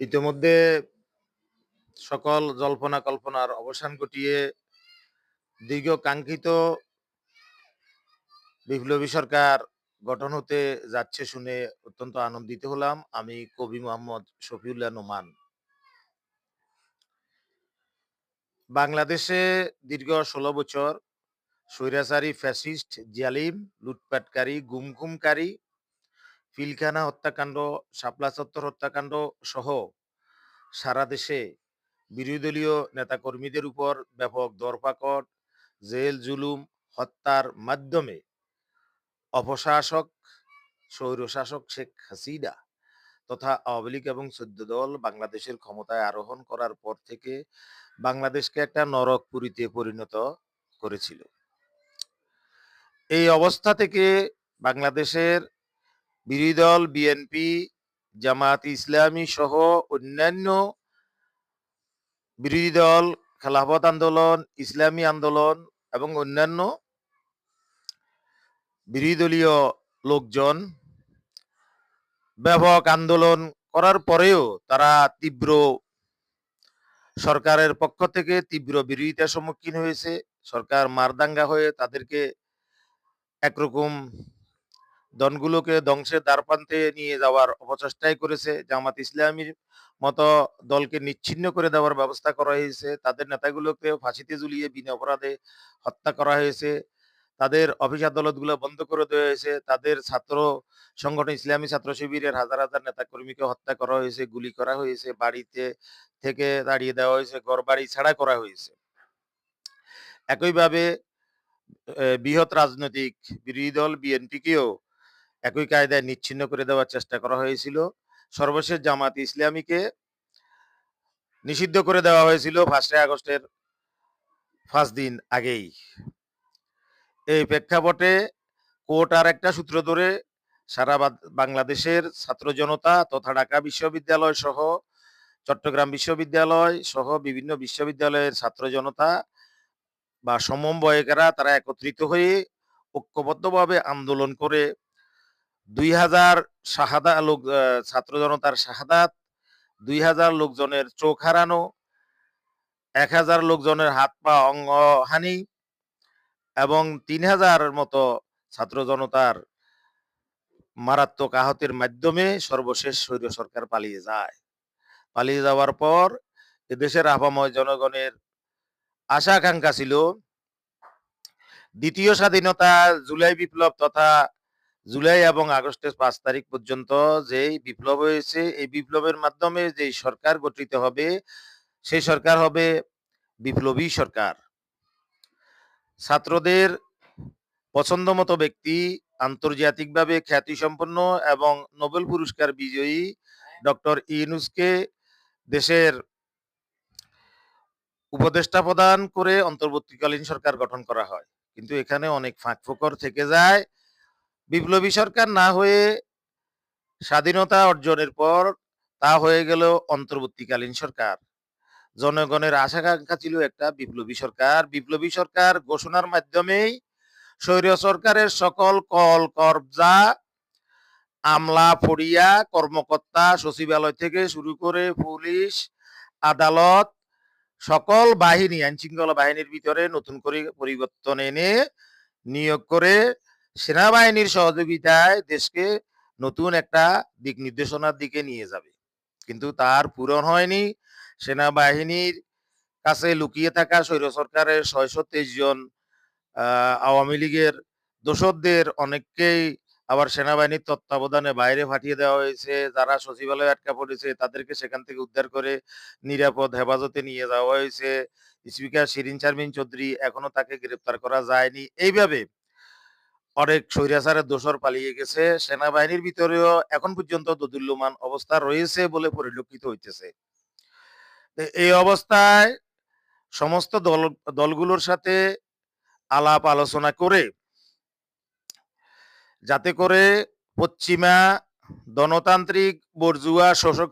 ইতিমধ্যে সকল জল্পনা কল্পনার অবসান ঘটিয়ে দীর্ঘ কাঙ্ক্ষিত বিপ্লবী সরকার গঠন হতে যাচ্ছে শুনে অত্যন্ত আনন্দিত হলাম। আমি কবি মোহাম্মদ শফিউল্লাহ নোমান। বাংলাদেশে দীর্ঘ ষোলো বছর স্বৈরাচারী ফ্যাসিস্ট, জালিম, লুটপাটকারী, গুমখুমকারী পিলখানা হত্যাকাণ্ড, শাপলা চত্বর হত্যাকাণ্ড সহ সারা দেশে বিরোধী দলীয় নেতাকর্মীদের উপর ব্যাপক দরপাকট, জেল, জুলুম, হত্যার মাধ্যমে অপশাসক, স্বৈরশাসক শেখ হাসিনা তথা আওয়ামী লীগ এবং চোদ্দ দল বাংলাদেশের ক্ষমতায় আরোহণ করার পর থেকে বাংলাদেশকে একটা নরকপুরীতে পরিণত করেছিল। এই অবস্থা থেকে বাংলাদেশের বিরোধী দল বিএনপি জামাত ইসলামী সহ অন্যান্য বিরোধী দল, খেলাফত আন্দোলন, ইসলামী আন্দোলন এবং অন্যান্য বিরোধী দলীয় লোকজন ব্যাপক আন্দোলন করার পরেও তারা তীব্র সরকারের পক্ষ থেকে তীব্র বিরোধিতার সম্মুখীন হয়েছে। সরকার মারদাঙ্গা হয়ে তাদেরকে একরকম দনগুলোকে ধ্বংসের দ্বারপ্রান্তে নিয়ে যাওয়ার অপচেষ্টাই করেছে জামাত ইসলামীর মতো দলকে নিচ্ছিন্ন করে দেওয়ার ব্যবস্থা করা হয়েছে। তাদের নেতাগুলোকে ফাঁসিতে ঝুলিয়ে বিনা অপরাধে হত্যা করা হয়েছে। তাদের অফিস আদালতগুলো বন্ধ করে দেওয়া হয়েছে। তাদের ছাত্র সংগঠন ইসলামী ছাত্র শিবিরের হাজার হাজার নেতাকর্মীকে হত্যা করা হয়েছে, গুলি করা হয়েছে, বাড়িতে থেকে দাঁড়িয়ে দেওয়া হয়েছে ঘর বাড়ি ছাড়া করা হয়েছে। একইভাবে বৃহৎ রাজনৈতিক বিরোধী দল বিএনপিকেও একই কায়দায় নিচ্ছিন্ন করে দেওয়ার চেষ্টা করা হয়েছিল। সর্বশেষ জামাত ইসলামীকে নিষিদ্ধ করে দেওয়া হয়েছিল ফার্স্টে আগস্টের পাঁচ দিন আগেই। এই প্রেক্ষাপটে কোর্ট আর একটা সূত্র ধরে সারা বাংলাদেশের ছাত্র জনতা তথা ঢাকা বিশ্ববিদ্যালয় সহ চট্টগ্রাম বিশ্ববিদ্যালয় সহ বিভিন্ন বিশ্ববিদ্যালয়ের ছাত্র জনতা বা সমন্বয়কেরা তারা একত্রিত হয়ে ঐক্যবদ্ধভাবে আন্দোলন করে দুই হাজার শাহাদা লোক ছাত্র জনতার শাহাদাত, দুই হাজার লোকজনের চোখ হারানো, এক হাজার লোকজনের হাত পা অঙ্গহানি এবং তিন হাজারের মতো ছাত্র জনতার মারাত্মক আহতের মাধ্যমে সর্বশেষ স্বৈর সরকার পালিয়ে যায়। পালিয়ে যাওয়ার পর এদেশের আপাময় জনগণের আশা আকাঙ্ক্ষা ছিল, দ্বিতীয় স্বাধীনতা জুলাই বিপ্লব তথা জুলাই এবং আগস্টের পাঁচ তারিখ পর্যন্ত যেই বিপ্লব হয়েছে, এই বিপ্লবের মাধ্যমে যেই সরকার গঠিত হবে, সেই সরকার হবে বিপ্লবী সরকার। ছাত্রদের পছন্দ মতো ব্যক্তি, আন্তর্জাতিকভাবে খ্যাতিসম্পন্ন এবং নোবেল পুরস্কার বিজয়ী ডক্টর ইউনুসকে দেশের উপদেষ্টা প্রদান করে অন্তর্বর্তীকালীন সরকার গঠন করা হয়। কিন্তু এখানে অনেক ফাঁক ফোকর থেকে যায়। বিপ্লবী সরকার না হয়ে স্বাধীনতা অর্জনের পর তা হয়ে গেল অন্তর্বর্তীকালীন সরকার। জনগণের আশাকাঙ্ক্ষা ছিল একটা বিপ্লবী সরকার। বিপ্লবী সরকার ঘোষণার মাধ্যমেই স্বৈর সরকারের সকল কল, কবজা, আমলা, ফড়িয়া, কর্মকর্তা, সচিবালয় থেকে শুরু করে পুলিশ, আদালত, সকল বাহিনী আইন শৃঙ্খলা বাহিনীর ভিতরে নতুন করে পরিবর্তন এনে নিয়োগ করে সেনাবাহিনীর সহযোগিতায় দেশকে নতুন একটা দিক নির্দেশনার দিকে নিয়ে যাবে। কিন্তু তার পূরণ হয়নি। সেনাবাহিনীর কাছে লুকিয়ে থাকা স্বৈর সরকারের ছয়শো তেইশ জন আওয়ামী লীগের দোসরদের অনেককেই আবার সেনাবাহিনীর তত্ত্বাবধানে বাইরে পাঠিয়ে দেওয়া হয়েছে। যারা সচিবালয়ে আটকা পড়েছে, তাদেরকে সেখান থেকে উদ্ধার করে নিরাপদ হেফাজতে নিয়ে যাওয়া হয়েছে। স্পিকার শিরিন শারমিন চৌধুরী এখনও তাকে গ্রেপ্তার করা যায়নি। এইভাবে অনেক স্বৈরাচারের দোষর পালিয়ে গেছে। সেনাবাহিনীর ভিতরেও এখন পর্যন্ত দোদুল্যমান অবস্থা রয়েছে বলে পরিলক্ষিত হইতেছে। এই অবস্থায় সমস্ত দল, দলগুলোর সাথে আলাপ আলোচনা করে, যাতে করে পশ্চিমা গণতান্ত্রিক বর্জুয়া শোষক